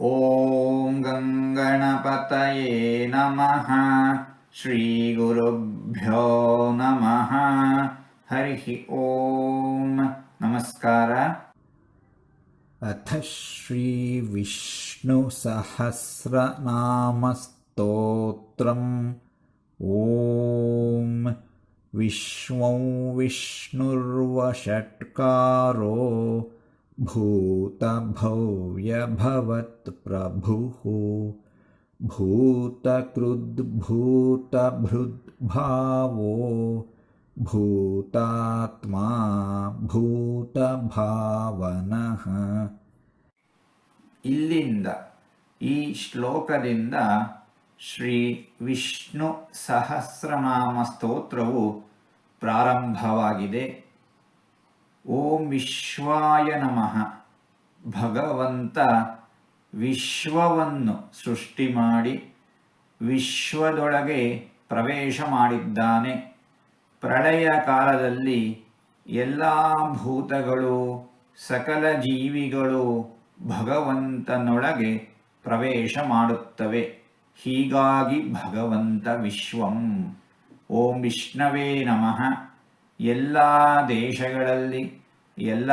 ॐ गङ्गणपतये नमः। श्रीगुरुभ्यो नमः। हरिः ॐ नमस्कार। अथ श्रीविष्णुसहस्रनामस्तोत्रम्। ॐ विश्वं विष्णुर्वषट्कारो भूतभव्यभवत्प्रभुः भूतकृद्भूतभृद्भावो भूतात्मा भूतभावनः ಇಲ್ಲಿಂದ ಈ ಶ್ಲೋಕದಿಂದ ಶ್ರೀ ವಿಷ್ಣು ಸಹಸ್ರನಾಮ ಸ್ತೋತ್ರವು ಪ್ರಾರಂಭವಾಗಿದೆ ಓಂ ವಿಶ್ವಾಯ ನಮಃ. ಭಗವಂತ ವಿಶ್ವವನ್ನು ಸೃಷ್ಟಿ ಮಾಡಿ ವಿಶ್ವದೊಳಗೆ ಪ್ರವೇಶ ಮಾಡಿದ್ದಾನೆ. ಪ್ರಳಯ ಕಾಲದಲ್ಲಿ ಎಲ್ಲ ಭೂತಗಳು, ಸಕಲ ಜೀವಿಗಳು ಭಗವಂತನೊಳಗೆ ಪ್ರವೇಶ ಮಾಡುತ್ತವೆ. ಹೀಗಾಗಿ ಭಗವಂತ ವಿಶ್ವಂ. ಓಂ ವಿಷ್ಣವೇ ನಮಃ. ಎಲ್ಲ ದೇಶಗಳಲ್ಲಿ, ಎಲ್ಲ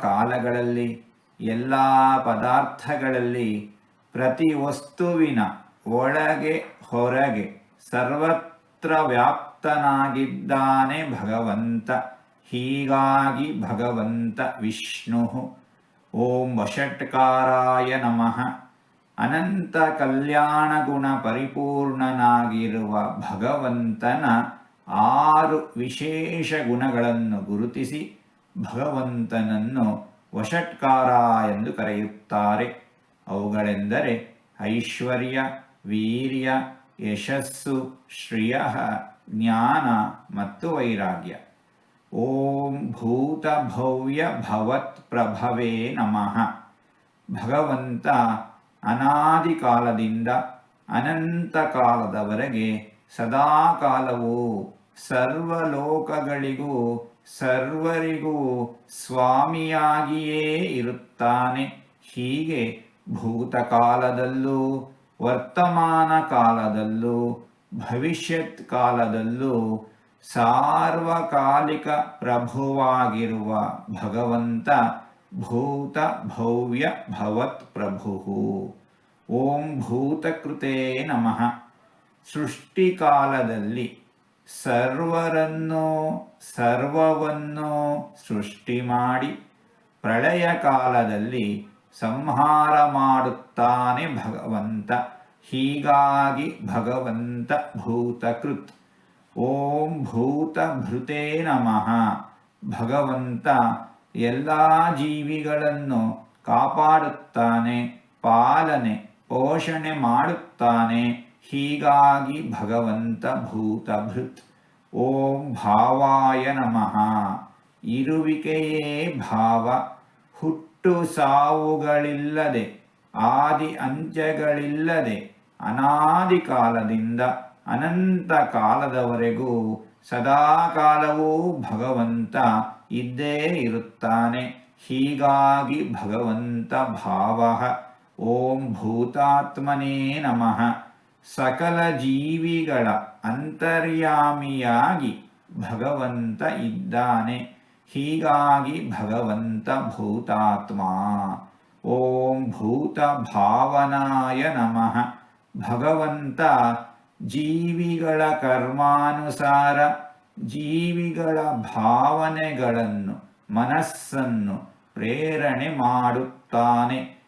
ಕಾಲಗಳಲ್ಲಿ, ಎಲ್ಲ ಪದಾರ್ಥಗಳಲ್ಲಿ ಪ್ರತಿ ವಸ್ತುವಿನ ಒಳಗೆ ಹೊರಗೆ ಸರ್ವತ್ರ ವ್ಯಾಪ್ತನಾಗಿದ್ದಾನೆ ಭಗವಂತ. ಹೀಗಾಗಿ ಭಗವಂತ ವಿಷ್ಣು. ಓಂ ವಷಟ್ಕಾರಾಯ ನಮಃ. ಅನಂತ ಕಲ್ಯಾಣ ಗುಣ ಪರಿಪೂರ್ಣನಾಗಿರುವ ಭಗವಂತನ ಆರು ವಿಶೇಷ ಗುಣಗಳನ್ನು ಗುರುತಿಸಿ ಭಗವಂತನನ್ನು ವಷಟ್ಕಾರ ಎಂದು ಕರೆಯುತ್ತಾರೆ. ಅವುಗಳೆಂದರೆ ಐಶ್ವರ್ಯ, ವೀರ್ಯ, ಯಶಸ್ಸು, ಶ್ರಿಯ, ಜ್ಞಾನ ಮತ್ತು ವೈರಾಗ್ಯ. ಓಂ ಭೂತಭವ್ಯ ಭವತ್ ಪ್ರಭವೇ ನಮಃ. ಭಗವಂತ ಅನಾದಿ ಕಾಲದಿಂದ ಅನಂತ ಕಾಲದವರೆಗೆ ಸದಾಕಾಲವು ಸರ್ವಲೋಕಗಳಿಗೂ ಸರ್ವರಿಗೂ ಸ್ವಾಮಿಯಾಗಿಯೇ ಇರುತ್ತಾನೆ. ಹೀಗೆ ಭೂತಕಾಲದಲ್ಲೂ, ವರ್ತಮಾನ ಕಾಲದಲ್ಲೂ, ಭವಿಷ್ಯತ್ ಕಾಲದಲ್ಲೂ ಸಾರ್ವಕಾಲಿಕ ಪ್ರಭುವಾಗಿರುವ ಭಗವಂತ ಭೂತ ಭವ್ಯ ಭವತ್ ಪ್ರಭು ಓಂ ಭೂತಕೃತೇ ನಮಃ. ಸೃಷ್ಟಿಕಾಲದಲ್ಲಿ ಸರ್ವರನ್ನೂ, ಸರ್ವವನ್ನೋ ಸೃಷ್ಟಿ ಮಾಡಿ ಪ್ರಳಯ ಕಾಲದಲ್ಲಿ ಸಂಹಾರ ಮಾಡುತ್ತಾನೆ ಭಗವಂತ. ಹೀಗಾಗಿ ಭಗವಂತ ಭೂತಕೃತ್. ಓಂ ಭೂತಭೃತೇ ನಮಃ. ಭಗವಂತ ಎಲ್ಲ ಜೀವಿಗಳನ್ನು ಕಾಪಾಡುತ್ತಾನೆ, ಪಾಲನೆ, ಪೋಷಣೆ ಮಾಡುತ್ತಾನೆ. ಹೀಗಾಗಿ ಭಗವಂತ ಭೂತಭೃತ್ ಓಂ ಭಾವಾಯ ನಮಃ. ಇರುವಿಕೆಯೇ ಭಾವ. ಹುಟ್ಟು ಸಾವುಗಳಿಲ್ಲದೆ, ಆದಿ ಅಂತ್ಯಗಳಿಲ್ಲದೆ ಅನಾದಿ ಕಾಲದಿಂದ ಅನಂತ ಕಾಲದವರೆಗೂ ಸದಾಕಾಲವೂ ಭಗವಂತ ಇದ್ದೇ ಇರುತ್ತಾನೆ. ಹೀಗಾಗಿ ಭಗವಂತ ಭಾವ ಓಂ ಭೂತಾತ್ಮನೇ ನಮಃ. ಸಕಲ ಜೀವಿಗಳ ಅಂತರ್ಯಾಮಿಯಾಗಿ ಭಗವಂತ ಇದ್ದಾನೆ. ಹೀಗಾಗಿ ಭಗವಂತ ಭೂತಾತ್ಮ. ಓಂ ಭೂತ ಭಾವನಾಯ ನಮಃ. ಭಗವಂತ ಜೀವಿಗಳ ಕರ್ಮಾನುಸಾರ ಜೀವಿಗಳ ಭಾವನೆಗಳನ್ನು, ಮನಸ್ಸನ್ನು ಪ್ರೇರಣೆ ಮಾಡುತ್ತಾನೆ.